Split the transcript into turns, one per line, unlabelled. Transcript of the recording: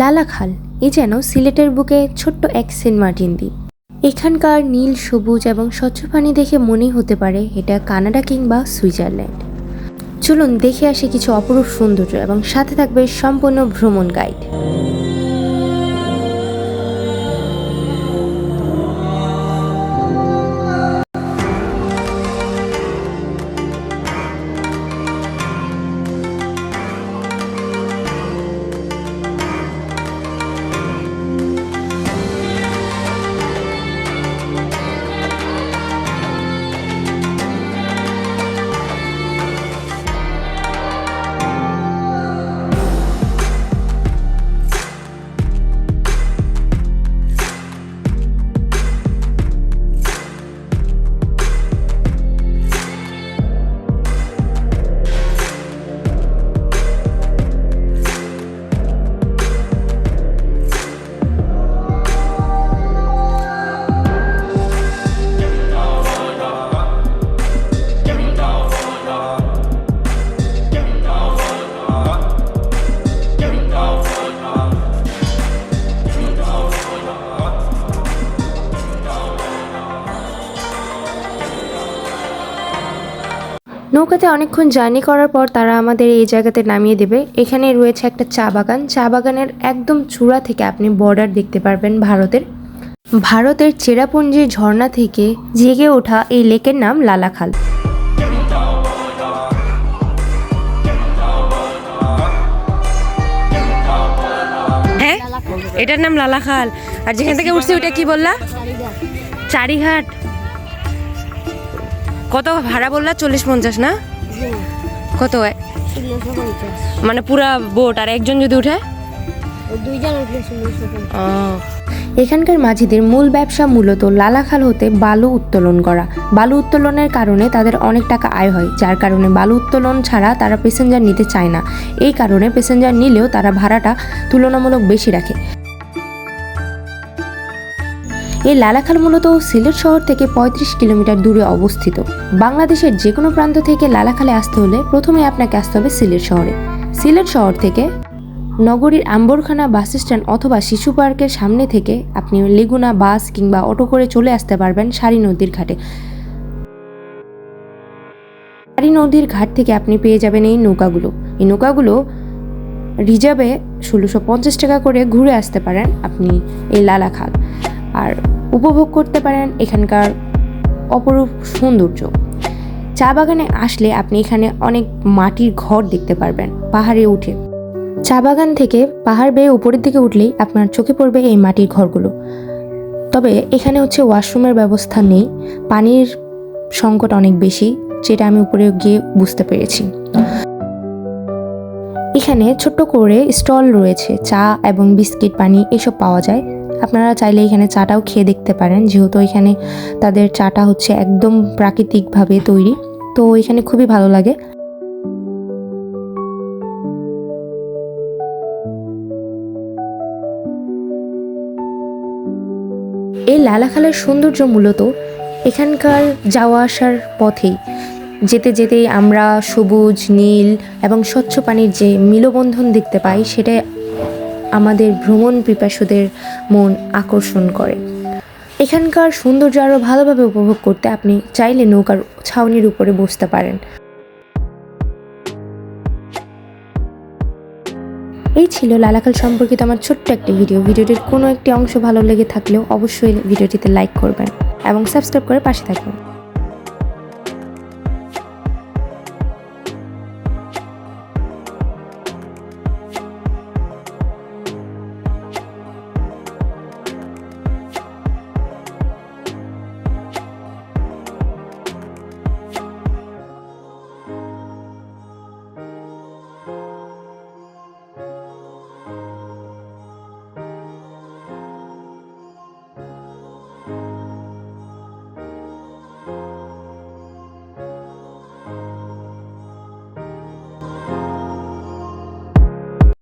লালাখাল এ যেন সিলেটের বুকে ছোট্ট এক সেন্ট মার্টিন দ্বীপ। এখানকার নীল, সবুজ এবং স্বচ্ছ পানি দেখে মনেই হতে পারে এটা কানাডা কিংবা সুইজারল্যান্ড। চলুন দেখে আসে কিছু অপরূপ সৌন্দর্য এবং সাথে থাকবে সম্পূর্ণ ভ্রমণ গাইড নৌকাতে অনেকক্ষণ জার্নি করার পর তারা আমাদের এই জায়গাতে নামিয়ে দেবে। এখানে রয়েছে একটা চা বাগান। চা বাগানের একদম চূড়া থেকে আপনি বর্ডার দেখতে পারবেন ভারতের। ভারতের চেরাপুঞ্জির ঝর্ণা থেকে জেগে ওঠা এই লেকের নাম লালাখাল।
হ্যাঁ? এটার নাম লালাখাল। আর যেখান থেকে উঠছে ওটা কি বললা? চারিঘাট। কত ভাড়া বললা? চল্লিশ পঞ্চাশ, না? কত
পঞ্চাশ
মানে পুরা বোট আর একজন যদি উঠে?
এখানকার মাঝিদের মূল ব্যবসা মূলত লালাখাল হতে বালু উত্তোলন করা। বালু উত্তোলনের কারণে তাদের অনেক টাকা আয় হয়, যার কারণে বালু উত্তোলন ছাড়া তারা প্যাসেঞ্জার নিতে চায় না। এই কারণে প্যাসেঞ্জার নিলেও তারা ভাড়াটা তুলনামূলক বেশি রাখে। এই লালাখাল মূলত সিলেট শহর থেকে পঁয়ত্রিশ কিলোমিটার দূরে অবস্থিত। বাংলাদেশের যে কোনো প্রান্ত থেকে লালাখালে আসতে হলে প্রথমে আপনাকে আসতে হবে সিলেট শহরে। সিলেট শহর থেকে নগরীর আম্বরখানা বাস স্ট্যান্ড অথবা শিশু পার্কের সামনে থেকে আপনি লেগুনা বাস কিংবা অটো করে চলে আসতে পারবেন সারি নদীর ঘাটে। সারি নদীর ঘাট থেকে আপনি পেয়ে যাবেন এই নৌকাগুলো। এই নৌকাগুলো রিজার্ভে ষোলোশো পঞ্চাশ টাকা করে ঘুরে আসতে পারেন আপনি এই লালাখাল। আর উপভোগ করতে পারেন এখানকার অপরূপ সৌন্দর্য। চা বাগানে আসলে আপনি এখানে অনেক মাটির ঘর দেখতে পারবেন, পাহাড়ে উঠে। চা বাগান থেকে পাহাড় বেয়ে উপরের দিকে উঠলেই আপনার চোখে পড়বে এই মাটির ঘরগুলো। তবে এখানে হচ্ছে ওয়াশরুমের ব্যবস্থা নেই, পানির সংকট অনেক বেশি, যেটা আমি উপরে গিয়ে বুঝতে পেরেছি। এখানে ছোট্ট করে স্টল রয়েছে, চা এবং বিস্কিট, পানি এসব পাওয়া যায়। আপনারা চাইলে এখানে চাটাও খেয়ে দেখতে পারেন, যেহেতু এখানে তাদের চাটা হচ্ছে একদম প্রাকৃতিকভাবে তৈরি। তো এখানে খুবই ভালো লাগে। এই লালাখালার সৌন্দর্য মূলত এখানকার যাওয়া আসার পথেই। যেতে যেতেই আমরা সবুজ, নীল এবং স্বচ্ছ পানির যে মিলবন্ধন দেখতে পাই সেটা আমাদের ভ্রমণ পিপাসুদের মন আকর্ষণ করে। এখানকার সৌন্দর্য আরও ভালোভাবে উপভোগ করতে আপনি চাইলে নৌকার ছাউনির উপরে বসতে পারেন। এই ছিল লালাখাল সম্পর্কিত আমার ছোট্ট একটি ভিডিও। ভিডিওটির কোনো একটি অংশ ভালো লেগে থাকলেও অবশ্যই ভিডিওটিতে লাইক করবেন এবং সাবস্ক্রাইব করে পাশে থাকবেন।